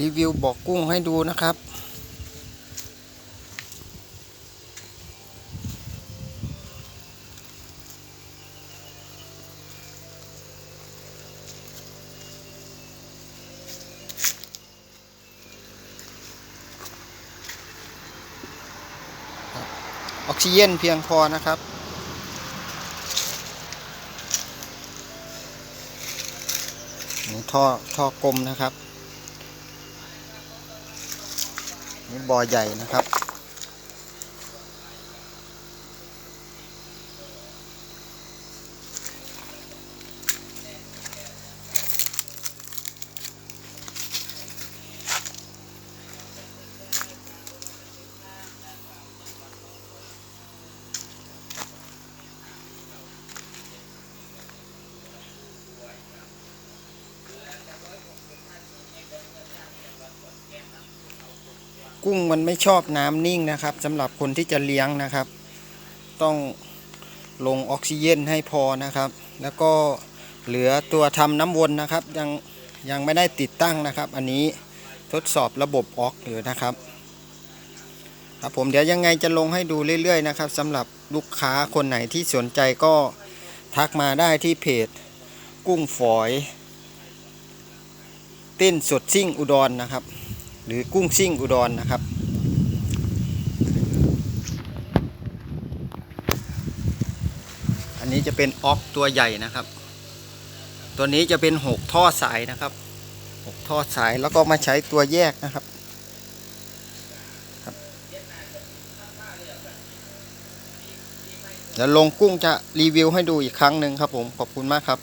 รีวิวบอกกุ้งให้ดูนะครับ ออกซิเจนเพียงพอนะครับนี่ท่อท่อกลมนะครับ นี่บ่อใหญ่นะครับ กุ้งมันไม่ชอบน้ำนิ่งนะครับสำหรับคนที่จะเลี้ยงนะครับ ต้องลงออกซิเจนให้พอนะครับ แล้วก็เหลือตัวทำน้ำวนนะครับ ยังยังไม่ได้ติดตั้งนะครับ อันนี้ทดสอบระบบออกอยู่นะครับครับผมเดี๋ยวยังไงจะลงให้ดูเรื่อยๆนะครับสำหรับลูกค้าคนไหนที่สนใจก็ทักมาได้ที่เพจกุ้งฝอย เต้นสดซิ่งอุดรนะครับ หรือกุ้งซิ่งอุดรนะครับ อันนี้จะเป็นออกตัวใหญ่นะครับ ตัวนี้จะเป็นหกท่อสายนะครับหกท่อสายแล้วก็มาใช้ตัวแยกนะครับครับเดี๋ยวลงกุ้งจะรีวิวให้ดูอีกครั้งหนึ่งครับผม ขอบคุณมากครับ